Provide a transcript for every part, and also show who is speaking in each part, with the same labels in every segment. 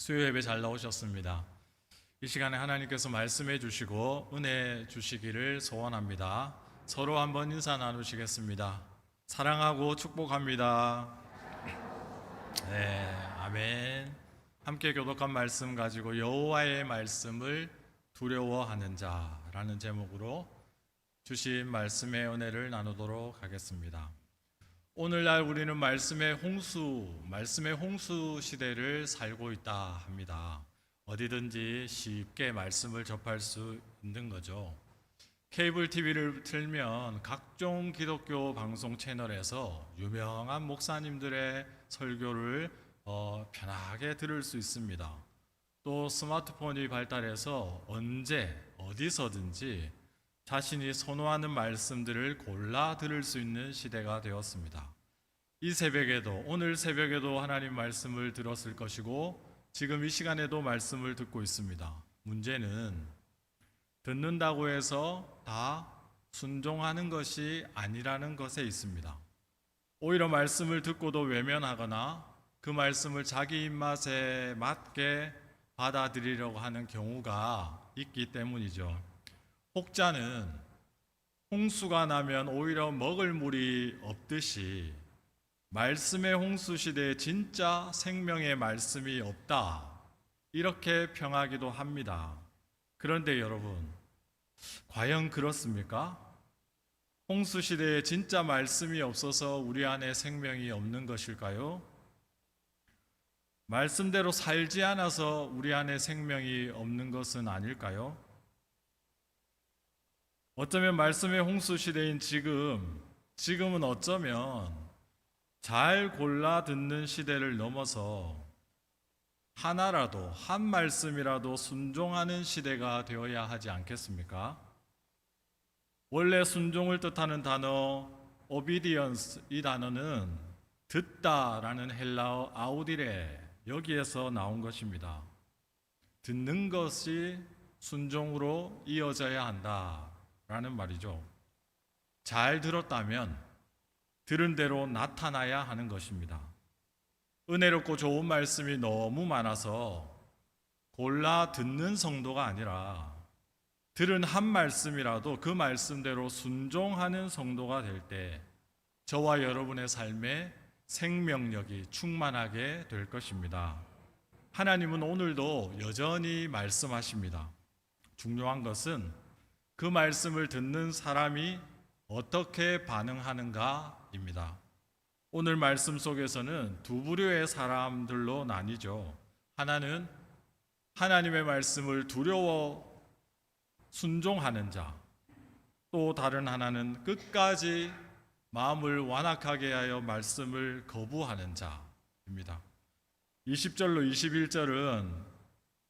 Speaker 1: 수요 예배 잘 나오셨습니다. 이 시간에 하나님께서 말씀해 주시고 은혜 주시기를 소원합니다. 서로 한번 인사 나누시겠습니다. 사랑하고 축복합니다. 네, 아멘. 함께 교독한 말씀 가지고 여호와의 말씀을 두려워하는 자라는 제목으로 주신 말씀의 은혜를 나누도록 하겠습니다. 오늘날 우리는 말씀의 홍수, 말씀의 홍수 시대를 살고 있다 합니다. 어디든지 쉽게 말씀을 접할 수 있는 거죠. 케이블 TV를 틀면 각종 기독교 방송 채널에서 유명한 목사님들의 설교를 어, 편하게 들을 수 있습니다. 또 스마트폰이 발달해서 언제 어디서든지 자신이 선호하는 말씀들을 골라 들을 수 있는 시대가 되었습니다. 이 새벽에도 오늘 새벽에도 하나님 말씀을 들었을 것이고 지금 이 시간에도 말씀을 듣고 있습니다. 문제는 듣는다고 해서 다 순종하는 것이 아니라는 것에 있습니다. 오히려 말씀을 듣고도 외면하거나 그 말씀을 자기 입맛에 맞게 받아들이려고 하는 경우가 있기 때문이죠. 혹자는 홍수가 나면 오히려 먹을 물이 없듯이 말씀의 홍수 시대에 진짜 생명의 말씀이 없다. 이렇게 평하기도 합니다. 그런데 여러분, 과연 그렇습니까? 홍수 시대에 진짜 말씀이 없어서 우리 안에 생명이 없는 것일까요? 말씀대로 살지 않아서 우리 안에 생명이 없는 것은 아닐까요? 어쩌면 말씀의 홍수 시대인 지금, 지금은 어쩌면 잘 골라 듣는 시대를 넘어서 하나라도, 한 말씀이라도 순종하는 시대가 되어야 하지 않겠습니까? 원래 순종을 뜻하는 단어, obedience, 이 단어는 듣다라는 헬라어 아우디레, 여기에서 나온 것입니다. 듣는 것이 순종으로 이어져야 한다 라는 말이죠. 잘 들었다면 들은 대로 나타나야 하는 것입니다. 은혜롭고 좋은 말씀이 너무 많아서 골라 듣는 성도가 아니라 들은 한 말씀이라도 그 말씀대로 순종하는 성도가 될 때 저와 여러분의 삶에 생명력이 충만하게 될 것입니다. 하나님은 오늘도 여전히 말씀하십니다. 중요한 것은 그 말씀을 듣는 사람이 어떻게 반응하는가입니다. 오늘 말씀 속에서는 두 부류의 사람들로 나뉘죠. 하나는 하나님의 말씀을 두려워 순종하는 자, 또 다른 하나는 끝까지 마음을 완악하게 하여 말씀을 거부하는 자입니다. 20절로 21절은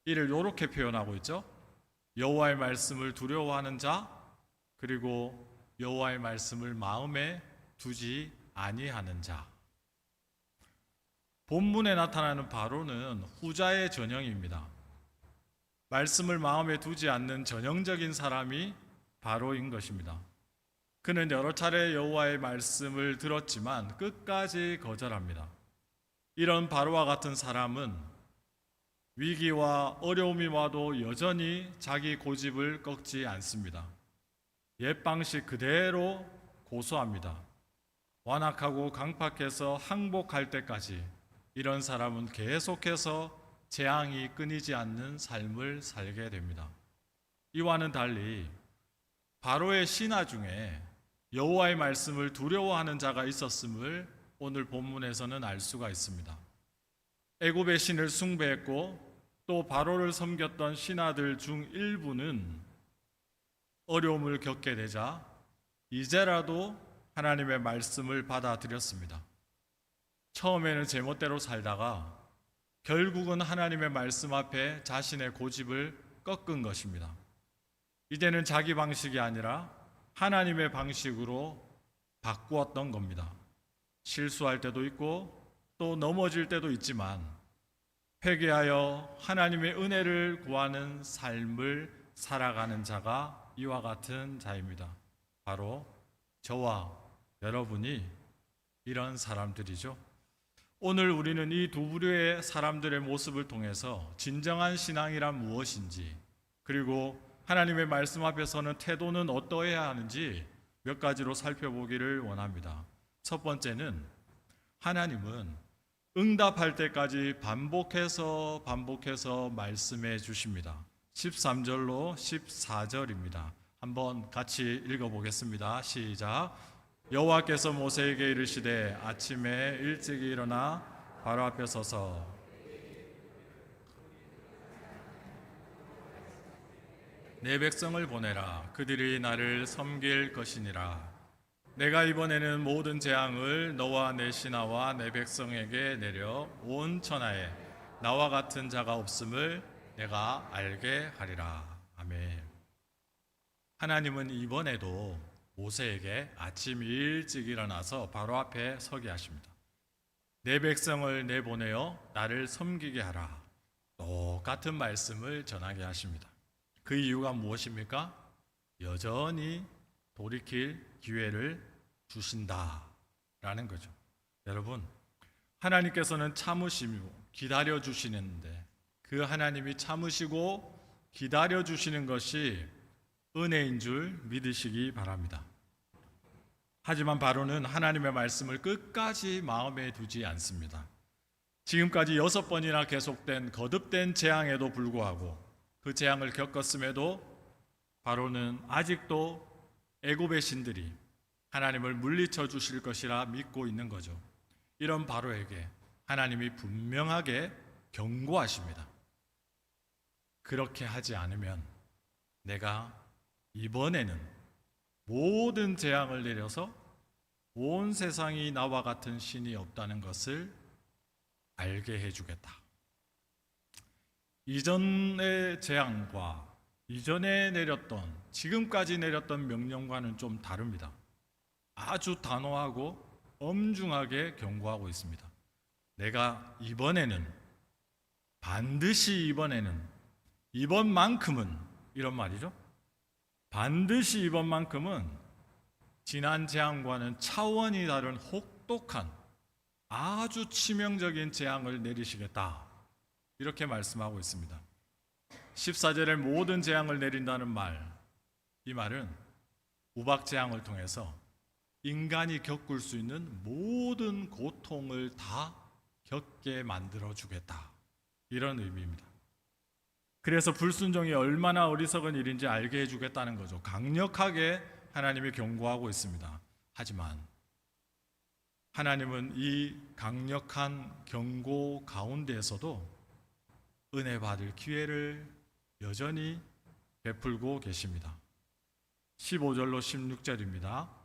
Speaker 1: 이를 이렇게 표현하고 있죠. 여호와의 말씀을 두려워하는 자, 그리고 여호와의 말씀을 마음에 두지 아니하는 자. 본문에 나타나는 바로는 후자의 전형입니다. 말씀을 마음에 두지 않는 전형적인 사람이 바로인 것입니다. 그는 여러 차례 여호와의 말씀을 들었지만 끝까지 거절합니다. 이런 바로와 같은 사람은 위기와 어려움이 와도 여전히 자기 고집을 꺾지 않습니다. 옛 방식 그대로 고수합니다. 완악하고 강팍해서 항복할 때까지 이런 사람은 계속해서 재앙이 끊이지 않는 삶을 살게 됩니다. 이와는 달리 바로의 신하 중에 여호와의 말씀을 두려워하는 자가 있었음을 오늘 본문에서는 알 수가 있습니다. 애굽의 신을 숭배했고 또 바로를 섬겼던 신하들 중 일부는 어려움을 겪게 되자 이제라도 하나님의 말씀을 받아들였습니다. 처음에는 제멋대로 살다가 결국은 하나님의 말씀 앞에 자신의 고집을 꺾은 것입니다. 이제는 자기 방식이 아니라 하나님의 방식으로 바꾸었던 겁니다. 실수할 때도 있고 또 넘어질 때도 있지만 회개하여 하나님의 은혜를 구하는 삶을 살아가는 자가 이와 같은 자입니다. 바로 저와 여러분이 이런 사람들이죠. 오늘 우리는 이 두 부류의 사람들의 모습을 통해서 진정한 신앙이란 무엇인지 그리고 하나님의 말씀 앞에서는 태도는 어떠해야 하는지 몇 가지로 살펴보기를 원합니다. 첫 번째는 하나님은 응답할 때까지 반복해서 반복해서 말씀해 주십니다. 13절로 14절입니다. 한번 같이 읽어 보겠습니다. 시작. 여호와께서 모세에게 이르시되 아침에 일찍 일어나 바로 앞에 서서 내 백성을 보내라 그들이 나를 섬길 것이니라 내가 이번에는 모든 재앙을 너와 내 신하와 내 백성에게 내려 온 천하에 나와 같은 자가 없음을 내가 알게 하리라 아멘 하나님은 이번에도 모세에게 아침 일찍 일어나서 바로 앞에 서게 하십니다. 내 백성을 내보내어 나를 섬기게 하라. 똑같은 말씀을 전하게 하십니다. 그 이유가 무엇입니까? 여전히 돌이킬 기회를 주신다라는 거죠. 여러분, 하나님께서는 참으시고 기다려 주시는데 그 하나님이 참으시고 기다려 주시는 것이 은혜인 줄 믿으시기 바랍니다. 하지만 바로는 하나님의 말씀을 끝까지 마음에 두지 않습니다. 지금까지 여섯 번이나 계속된 거듭된 재앙에도 불구하고 그 재앙을 겪었음에도 바로는 아직도 애굽의 신들이 하나님을 물리쳐 주실 것이라 믿고 있는 거죠. 이런 바로에게 하나님이 분명하게 경고하십니다. 그렇게 하지 않으면 내가 이번에는 모든 재앙을 내려서 온 세상이 나와 같은 신이 없다는 것을 알게 해주겠다. 이전의 재앙과 이전에 내렸던 지금까지 내렸던 명령과는 좀 다릅니다. 아주 단호하고 엄중하게 경고하고 있습니다. 내가 이번에는 반드시 이번에는 이번만큼은 이런 말이죠. 반드시 이번만큼은 지난 재앙과는 차원이 다른 혹독한 아주 치명적인 재앙을 내리시겠다. 이렇게 말씀하고 있습니다. 14절에 모든 재앙을 내린다는 말, 이 말은 우박 재앙을 통해서 인간이 겪을 수 있는 모든 고통을 다 겪게 만들어 주겠다. 이런 의미입니다. 그래서 불순종이 얼마나 어리석은 일인지 알게 해주겠다는 거죠. 강력하게 하나님이 경고하고 있습니다. 하지만 하나님은 이 강력한 경고 가운데에서도 은혜 받을 기회를 여전히 베풀고 계십니다. 15절로 16절입니다.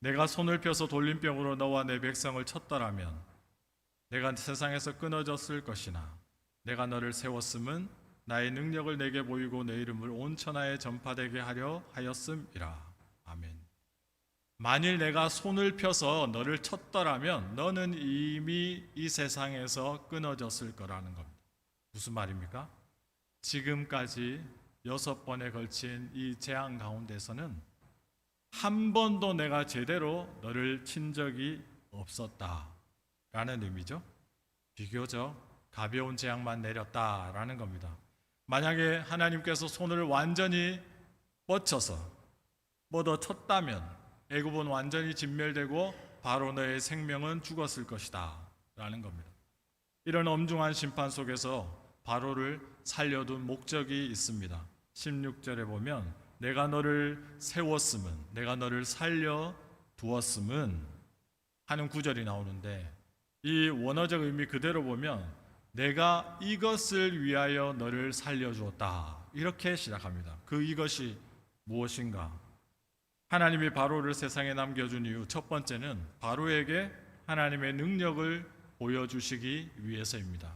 Speaker 1: 내가 손을 펴서 돌림병으로 너와 내 백성을 쳤더라면 내가 세상에서 끊어졌을 것이나 내가 너를 세웠음은 나의 능력을 내게 보이고 내 이름을 온 천하에 전파되게 하려 하였음이라. 아멘. 만일 내가 손을 펴서 너를 쳤더라면 너는 이미 이 세상에서 끊어졌을 거라는 겁니다. 무슨 말입니까? 지금까지 여섯 번에 걸친 이 재앙 가운데서는 한 번도 내가 제대로 너를 친 적이 없었다 라는 의미죠. 비교적 가벼운 재앙만 내렸다라는 겁니다. 만약에 하나님께서 손을 완전히 뻗쳐서 뻗어 쳤다면 애굽은 완전히 진멸되고 바로 너의 생명은 죽었을 것이다 라는 겁니다. 이런 엄중한 심판 속에서 바로를 살려둔 목적이 있습니다. 16절에 보면 내가 너를 세웠음은 내가 너를 살려 두었음은 하는 구절이 나오는데 이 원어적 의미 그대로 보면 내가 이것을 위하여 너를 살려 주었다. 이렇게 시작합니다. 그 이것이 무엇인가? 하나님이 바로를 세상에 남겨준 이유 첫 번째는 바로에게 하나님의 능력을 보여주시기 위해서입니다.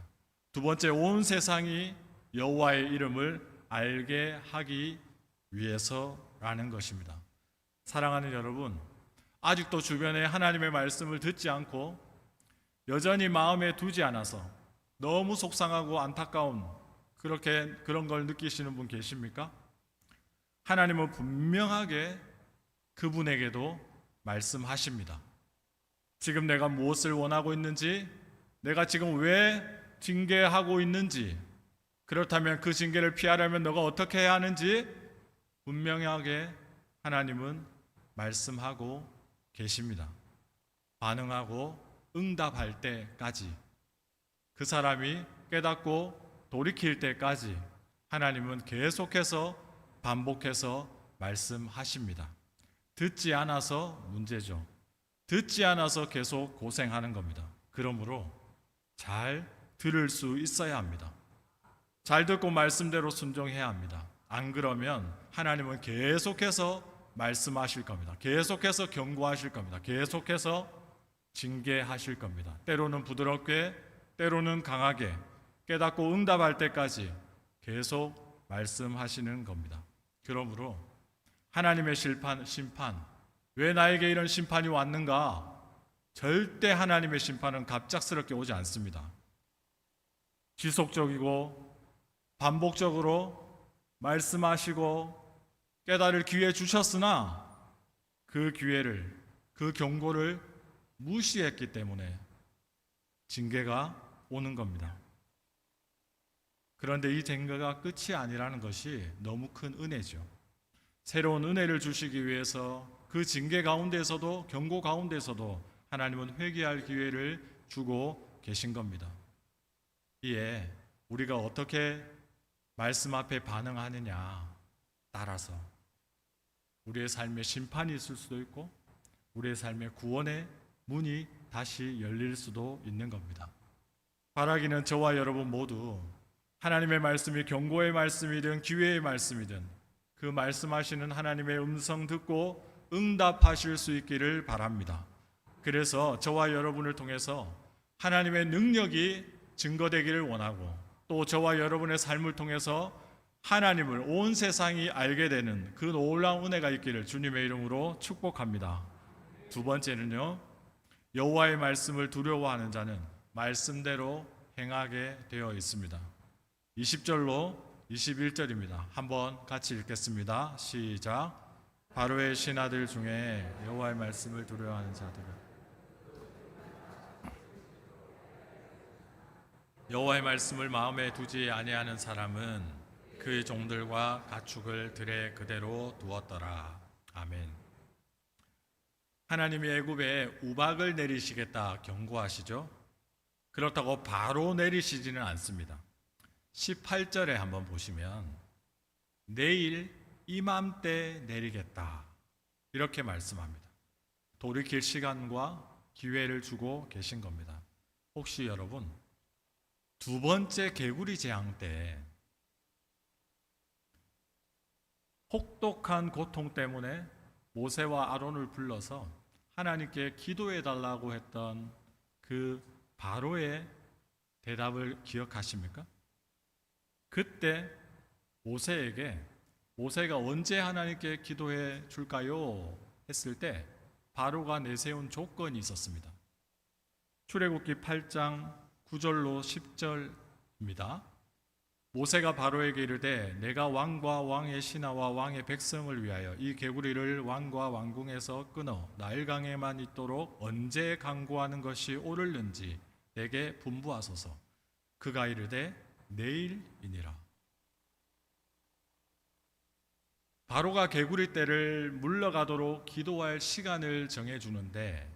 Speaker 1: 두 번째 온 세상이 여호와의 이름을 알게 하기 위해서라는 것입니다. 사랑하는 여러분, 아직도 주변에 하나님의 말씀을 듣지 않고 여전히 마음에 두지 않아서 너무 속상하고 안타까운 그렇게 그런 걸 느끼시는 분 계십니까? 하나님은 분명하게 그분에게도 말씀하십니다. 지금 내가 무엇을 원하고 있는지 내가 지금 왜 징계하고 있는지, 그렇다면 그 징계를 피하려면 너가 어떻게 해야 하는지 분명하게 하나님은 말씀하고 계십니다. 반응하고 응답할 때까지 그 사람이 깨닫고 돌이킬 때까지 하나님은 계속해서 반복해서 말씀하십니다. 듣지 않아서 문제죠. 듣지 않아서 계속 고생하는 겁니다. 그러므로 잘 들을 수 있어야 합니다. 잘 듣고 말씀대로 순종해야 합니다. 안 그러면 하나님은 계속해서 말씀하실 겁니다. 계속해서 경고하실 겁니다. 계속해서 징계하실 겁니다. 때로는 부드럽게, 때로는 강하게 깨닫고 응답할 때까지 계속 말씀하시는 겁니다. 그러므로 하나님의 심판, 심판, 왜 나에게 이런 심판이 왔는가? 절대 하나님의 심판은 갑작스럽게 오지 않습니다. 지속적이고 반복적으로 말씀하시고 깨달을 기회 주셨으나 그 기회를 그 경고를 무시했기 때문에 징계가 오는 겁니다. 그런데 이 징계가 끝이 아니라는 것이 너무 큰 은혜죠. 새로운 은혜를 주시기 위해서 그 징계 가운데서도 경고 가운데서도 하나님은 회개할 기회를 주고 계신 겁니다. 이에 우리가 어떻게 말씀 앞에 반응하느냐 따라서 우리의 삶에 심판이 있을 수도 있고 우리의 삶에 구원의 문이 다시 열릴 수도 있는 겁니다. 바라기는 저와 여러분 모두 하나님의 말씀이 경고의 말씀이든 기회의 말씀이든 그 말씀하시는 하나님의 음성 듣고 응답하실 수 있기를 바랍니다. 그래서 저와 여러분을 통해서 하나님의 능력이 증거되기를 원하고 또 저와 여러분의 삶을 통해서 하나님을 온 세상이 알게 되는 그 놀라운 은혜가 있기를 주님의 이름으로 축복합니다. 두 번째는요. 여호와의 말씀을 두려워하는 자는 말씀대로 행하게 되어 있습니다. 20절로 21절입니다. 한번 같이 읽겠습니다. 시작. 바로의 신하들 중에 여호와의 말씀을 두려워하는 자들은 여호와의 말씀을 마음에 두지 아니하는 사람은 그 종들과 가축을 들에 그대로 두었더라. 아멘. 하나님이 애굽에 우박을 내리시겠다 경고하시죠. 그렇다고 바로 내리시지는 않습니다. 18절에 한번 보시면 내일 이맘때 내리겠다. 이렇게 말씀합니다. 돌이킬 시간과 기회를 주고 계신 겁니다. 혹시 여러분 두 번째 개구리 재앙 때 혹독한 고통 때문에 모세와 아론을 불러서 하나님께 기도해 달라고 했던 그 바로의 대답을 기억하십니까? 그때 모세에게 모세가 언제 하나님께 기도해 줄까요? 했을 때 바로가 내세운 조건이 있었습니다. 출애굽기 8장 9절로 10절입니다. 모세가 바로에게 이르되 내가 왕과 왕의 신하와 왕의 백성을 위하여 이 개구리를 왕과 왕궁에서 끊어 나일강에만 있도록 언제 강구하는 것이 옳을는지 내게 분부하소서. 그가 이르되 내일이니라. 바로가 개구리 떼를 물러가도록 기도할 시간을 정해 주는데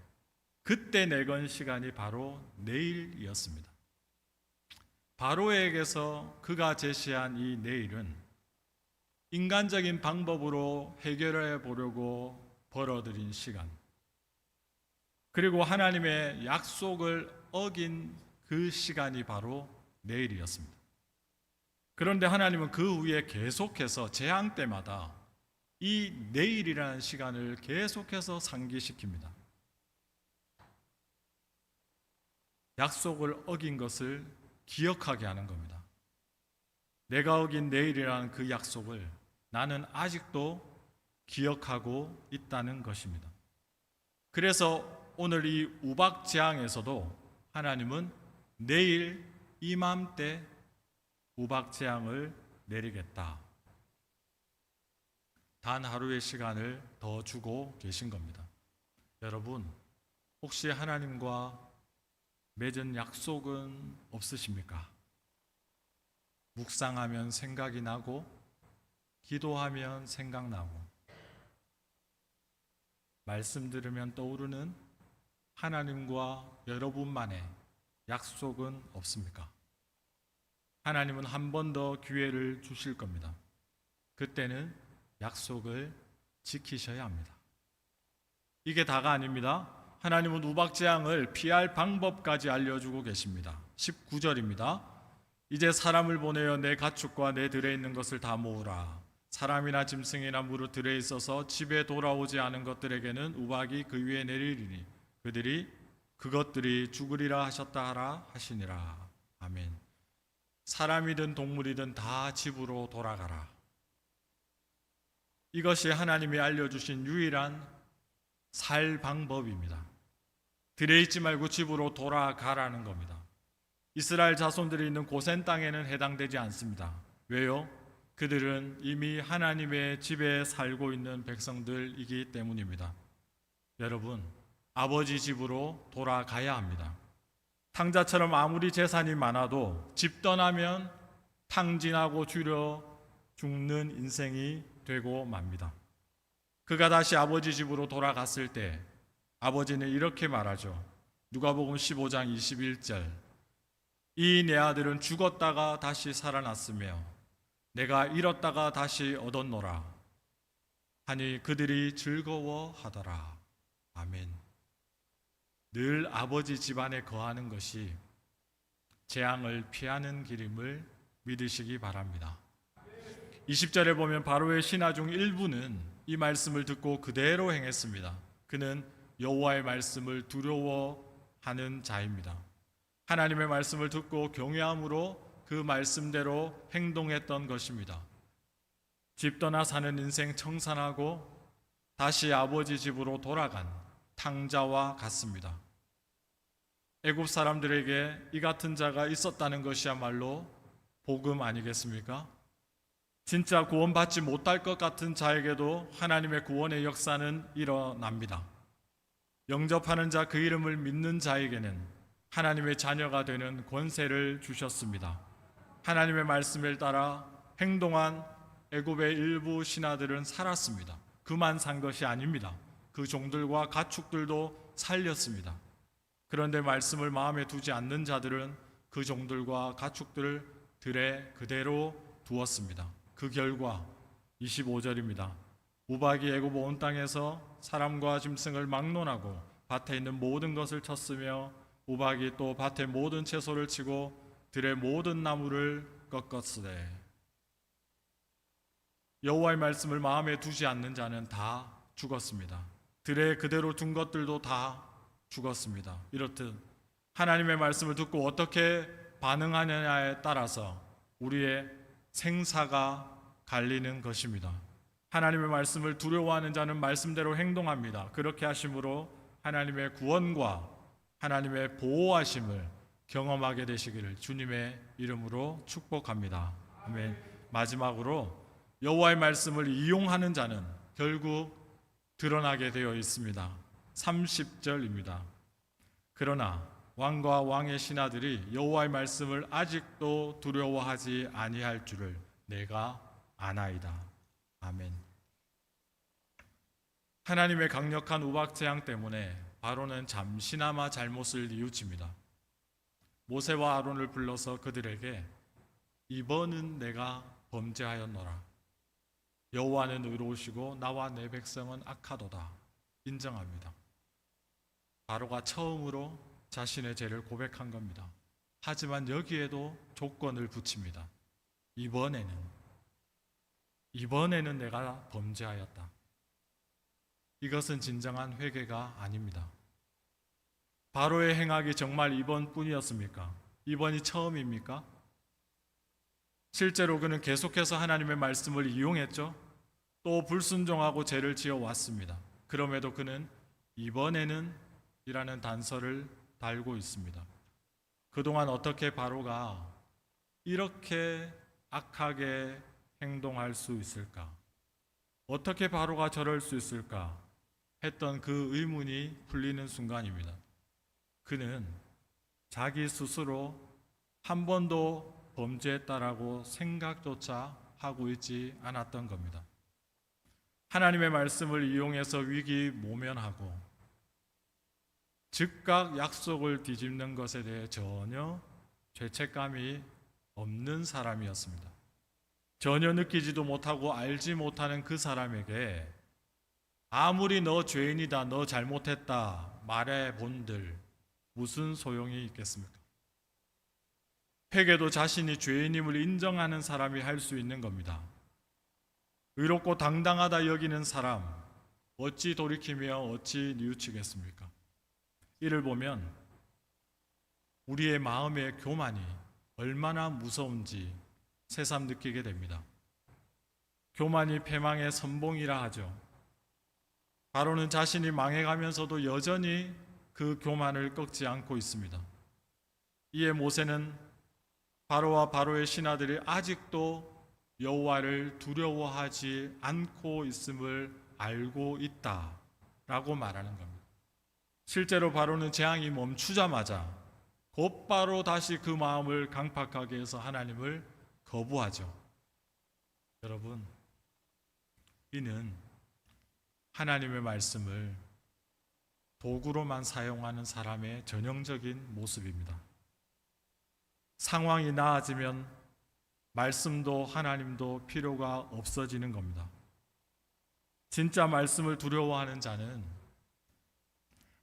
Speaker 1: 그때 내건 시간이 바로 내일이었습니다. 바로에게서 그가 제시한 이 내일은 인간적인 방법으로 해결해 보려고 벌어들인 시간. 그리고 하나님의 약속을 어긴 그 시간이 바로 내일이었습니다. 그런데 하나님은 그 후에 계속해서 재앙 때마다 이 내일이라는 시간을 계속해서 상기시킵니다. 약속을 어긴 것을 기억하게 하는 겁니다. 내가 어긴 내일이라는 그 약속을 나는 아직도 기억하고 있다는 것입니다. 그래서 오늘 이 우박 재앙에서도 하나님은 내일 이맘때 우박 재앙을 내리겠다. 단 하루의 시간을 더 주고 계신 겁니다. 여러분, 혹시 하나님과 맺은 약속은 없으십니까? 묵상하면 생각이 나고 기도하면 생각나고 말씀 들으면 떠오르는 하나님과 여러분만의 약속은 없습니까? 하나님은 한 번 더 기회를 주실 겁니다. 그때는 약속을 지키셔야 합니다. 이게 다가 아닙니다. 하나님은 우박재앙을 피할 방법까지 알려주고 계십니다. 19절입니다. 이제 사람을 보내어 내 가축과 내 들에 있는 것을 다 모으라. 사람이나 짐승이나 무릇 들에 있어서 집에 돌아오지 않은 것들에게는 우박이 그 위에 내리리니 그들이 그것들이 죽으리라 하셨다 하라 하시니라. 아멘. 사람이든 동물이든 다 집으로 돌아가라. 이것이 하나님이 알려주신 유일한 살 방법입니다. 들에 있지 말고 집으로 돌아가라는 겁니다. 이스라엘 자손들이 있는 고센 땅에는 해당되지 않습니다. 왜요? 그들은 이미 하나님의 집에 살고 있는 백성들이기 때문입니다. 여러분, 아버지 집으로 돌아가야 합니다. 탕자처럼 아무리 재산이 많아도 집 떠나면 탕진하고 줄여 죽는 인생이 되고 맙니다. 그가 다시 아버지 집으로 돌아갔을 때 아버지는 이렇게 말하죠. 누가복음 15장 21절. 이 내 아들은 죽었다가 다시 살아났으며 내가 잃었다가 다시 얻었노라. 하니 그들이 즐거워하더라. 아멘. 늘 아버지 집안에 거하는 것이 재앙을 피하는 길임을 믿으시기 바랍니다. 20절에 보면 바로의 신하 중 일부는 이 말씀을 듣고 그대로 행했습니다. 그는 여호와의 말씀을 두려워하는 자입니다. 하나님의 말씀을 듣고 경외함으로 그 말씀대로 행동했던 것입니다. 집 떠나 사는 인생 청산하고 다시 아버지 집으로 돌아간 탕자와 같습니다. 애굽 사람들에게 이 같은 자가 있었다는 것이야말로 복음 아니겠습니까? 진짜 구원받지 못할 것 같은 자에게도 하나님의 구원의 역사는 일어납니다. 영접하는 자 그 이름을 믿는 자에게는 하나님의 자녀가 되는 권세를 주셨습니다. 하나님의 말씀을 따라 행동한 애굽의 일부 신하들은 살았습니다. 그만 산 것이 아닙니다. 그 종들과 가축들도 살렸습니다. 그런데 말씀을 마음에 두지 않는 자들은 그 종들과 가축들을 들에 그대로 두었습니다. 그 결과 25절입니다. 우박이 애굽 온 땅에서 사람과 짐승을 막론하고 밭에 있는 모든 것을 쳤으며 우박이 또 밭의 모든 채소를 치고 들의 모든 나무를 꺾었으되 여호와의 말씀을 마음에 두지 않는 자는 다 죽었습니다. 들에 그대로 둔 것들도 다 죽었습니다. 이렇듯 하나님의 말씀을 듣고 어떻게 반응하느냐에 따라서 우리의 생사가 갈리는 것입니다. 하나님의 말씀을 두려워하는 자는 말씀대로 행동합니다. 그렇게 하심으로 하나님의 구원과 하나님의 보호하심을 경험하게 되시기를 주님의 이름으로 축복합니다. 아멘. 마지막으로 여호와의 말씀을 이용하는 자는 결국 드러나게 되어 있습니다. 30절입니다. 그러나 왕과 왕의 신하들이 여호와의 말씀을 아직도 두려워하지 아니할 줄을 내가 아나이다. 아멘. 하나님의 강력한 우박 재앙 때문에 바로는 잠시나마 잘못을 뉘우칩니다. 모세와 아론을 불러서 그들에게 이번은 내가 범죄하였노라. 여호와는 의로우시고 나와 내 백성은 악하도다. 인정합니다. 바로가 처음으로 자신의 죄를 고백한 겁니다. 하지만 여기에도 조건을 붙입니다. 이번에는 이번에는 내가 범죄하였다. 이것은 진정한 회개가 아닙니다. 바로의 행악이 정말 이번뿐이었습니까? 이번이 처음입니까? 실제로 그는 계속해서 하나님의 말씀을 이용했죠. 또 불순종하고 죄를 지어 왔습니다. 그럼에도 그는 이번에는 이라는 단서를 달고 있습니다. 그동안 어떻게 바로가 이렇게 악하게 행동할 수 있을까? 어떻게 바로가 저럴 수 있을까? 했던 그 의문이 풀리는 순간입니다. 그는 자기 스스로 한 번도 범죄했다라고 생각조차 하고 있지 않았던 겁니다. 하나님의 말씀을 이용해서 위기 모면하고 즉각 약속을 뒤집는 것에 대해 전혀 죄책감이 없는 사람이었습니다. 전혀 느끼지도 못하고 알지 못하는 그 사람에게 아무리 너 죄인이다, 너 잘못했다 말해 본들 무슨 소용이 있겠습니까? 회개도 자신이 죄인임을 인정하는 사람이 할 수 있는 겁니다. 의롭고 당당하다 여기는 사람 어찌 돌이키며 어찌 뉘우치겠습니까? 이를 보면 우리의 마음의 교만이 얼마나 무서운지 새삼 느끼게 됩니다. 교만이 패망의 선봉이라 하죠. 바로는 자신이 망해가면서도 여전히 그 교만을 꺾지 않고 있습니다. 이에 모세는 바로와 바로의 신하들이 아직도 여호와를 두려워하지 않고 있음을 알고 있다라고 말하는 겁니다. 실제로 바로는 재앙이 멈추자마자 곧바로 다시 그 마음을 강팍하게 해서 하나님을 거부하죠. 여러분, 이는 하나님의 말씀을 도구로만 사용하는 사람의 전형적인 모습입니다. 상황이 나아지면 말씀도 하나님도 필요가 없어지는 겁니다. 진짜 말씀을 두려워하는 자는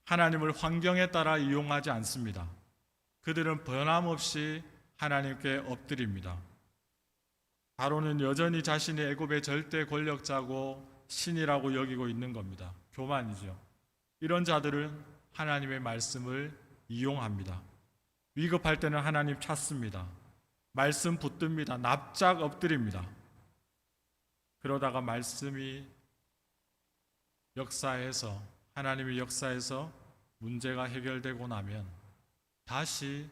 Speaker 1: 하나님을 환경에 따라 이용하지 않습니다. 그들은 변함없이 하나님께 엎드립니다. 바로는 여전히 자신이 애굽의 절대 권력자고 신이라고 여기고 있는 겁니다. 교만이죠. 이런 자들은 하나님의 말씀을 이용합니다. 위급할 때는 하나님 찾습니다. 말씀 붙듭니다. 납작 엎드립니다. 그러다가 말씀이 역사에서 하나님의 역사에서 문제가 해결되고 나면 다시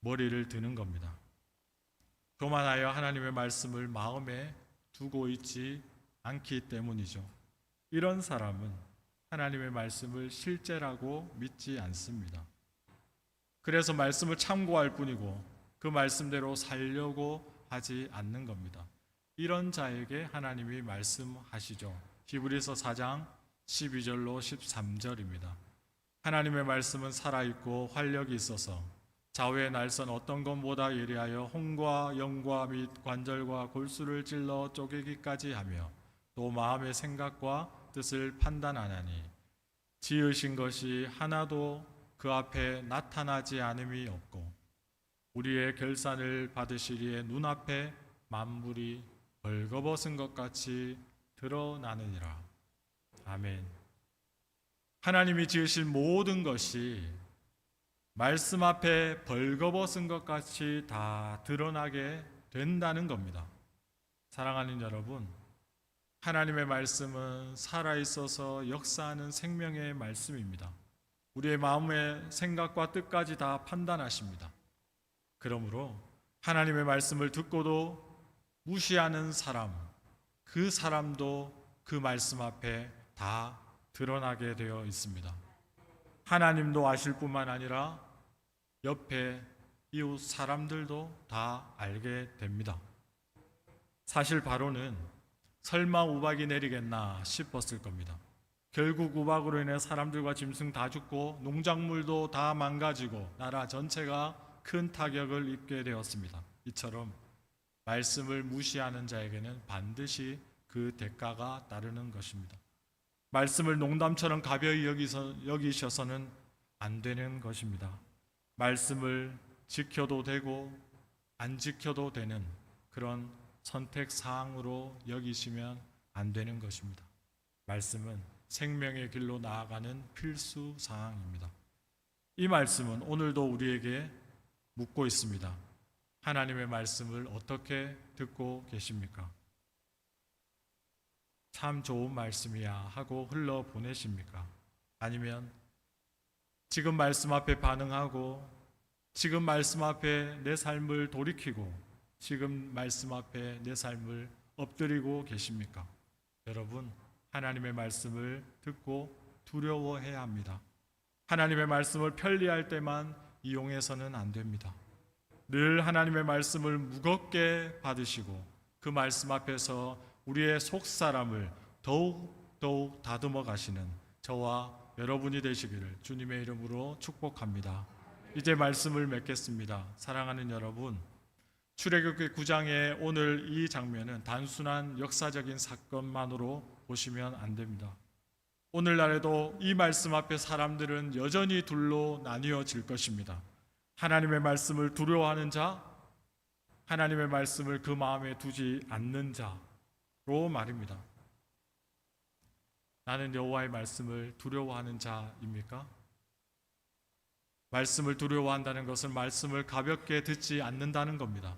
Speaker 1: 머리를 드는 겁니다. 교만하여 하나님의 말씀을 마음에 두고 있지 않기 때문이죠. 이런 사람은 하나님의 말씀을 실제라고 믿지 않습니다. 그래서 말씀을 참고할 뿐이고 그 말씀대로 살려고 하지 않는 겁니다. 이런 자에게 하나님이 말씀하시죠. 히브리서 4장 12절로 13절입니다. 하나님의 말씀은 살아있고 활력이 있어서 좌우의 날선 어떤 것보다 예리하여 홍과 영과 및 관절과 골수를 찔러 쪼개기까지 하며 또 마음의 생각과 뜻을 판단하나니 지으신 것이 하나도 그 앞에 나타나지 않음이 없고 우리의 결산을 받으시리에 눈앞에 만물이 벌거벗은 것 같이 드러나느니라. 아멘. 하나님이 지으신 모든 것이 말씀 앞에 벌거벗은 것 같이 다 드러나게 된다는 겁니다. 사랑하는 여러분, 하나님의 말씀은 살아있어서 역사하는 생명의 말씀입니다. 우리의 마음의 생각과 뜻까지 다 판단하십니다. 그러므로 하나님의 말씀을 듣고도 무시하는 사람, 그 사람도 그 말씀 앞에 다 드러나게 되어 있습니다. 하나님도 아실 뿐만 아니라 옆에 이웃 사람들도 다 알게 됩니다. 사실 바로는 설마 우박이 내리겠나 싶었을 겁니다. 결국 우박으로 인해 사람들과 짐승 다 죽고 농작물도 다 망가지고 나라 전체가 큰 타격을 입게 되었습니다. 이처럼 말씀을 무시하는 자에게는 반드시 그 대가가 따르는 것입니다. 말씀을 농담처럼 가벼이 여기서, 여기셔서는 안 되는 것입니다. 말씀을 지켜도 되고 안 지켜도 되는 그런 선택 사항으로 여기시면 안 되는 것입니다. 말씀은 생명의 길로 나아가는 필수 사항입니다. 이 말씀은 오늘도 우리에게 묻고 있습니다. 하나님의 말씀을 어떻게 듣고 계십니까? 참 좋은 말씀이야 하고 흘러 보내십니까? 아니면 지금 말씀 앞에 반응하고 지금 말씀 앞에 내 삶을 돌이키고 지금 말씀 앞에 내 삶을 엎드리고 계십니까? 여러분, 하나님의 말씀을 듣고 두려워해야 합니다. 하나님의 말씀을 편리할 때만 이용해서는 안 됩니다. 늘 하나님의 말씀을 무겁게 받으시고 그 말씀 앞에서 우리의 속 사람을 더욱 더욱 다듬어 가시는 저와 여러분이 되시기를 주님의 이름으로 축복합니다. 이제 말씀을 맺겠습니다. 사랑하는 여러분, 출애굽기 9장의 오늘 이 장면은 단순한 역사적인 사건만으로 보시면 안 됩니다. 오늘날에도 이 말씀 앞에 사람들은 여전히 둘로 나뉘어질 것입니다. 하나님의 말씀을 두려워하는 자, 하나님의 말씀을 그 마음에 두지 않는 자 로 말입니다. 나는 여호와의 말씀을 두려워하는 자입니까? 말씀을 두려워한다는 것은 말씀을 가볍게 듣지 않는다는 겁니다.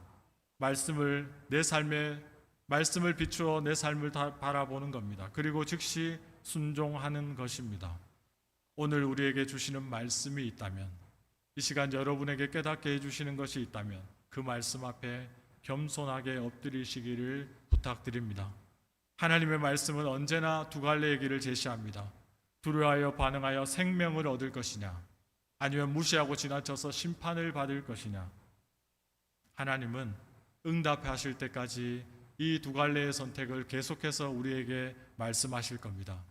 Speaker 1: 말씀을 내 삶에 말씀을 비추어 내 삶을 다 바라보는 겁니다. 그리고 즉시 순종하는 것입니다. 오늘 우리에게 주시는 말씀이 있다면 이 시간 여러분에게 깨닫게 해 주시는 것이 있다면 그 말씀 앞에 겸손하게 엎드리시기를 부탁드립니다. 하나님의 말씀은 언제나 두 갈래의 길을 제시합니다. 두려워하여 반응하여 생명을 얻을 것이냐 아니면 무시하고 지나쳐서 심판을 받을 것이냐 하나님은 응답하실 때까지 이 두 갈래의 선택을 계속해서 우리에게 말씀하실 겁니다.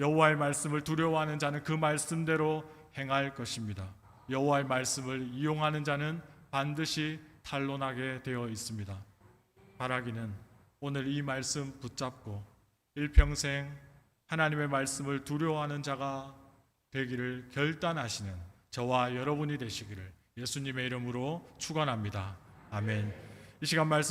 Speaker 1: 여호와의 말씀을 두려워하는 자는 그 말씀대로 행할 것입니다. 여호와의 말씀을 이용하는 자는 반드시 탄론하게 되어 있습니다. 바라기는 오늘 이 말씀 붙잡고 일평생 하나님의 말씀을 두려워하는 자가 되기를 결단하시는 저와 여러분이 되시기를 예수님의 이름으로 축원합니다. 아멘. 이 시간 말씀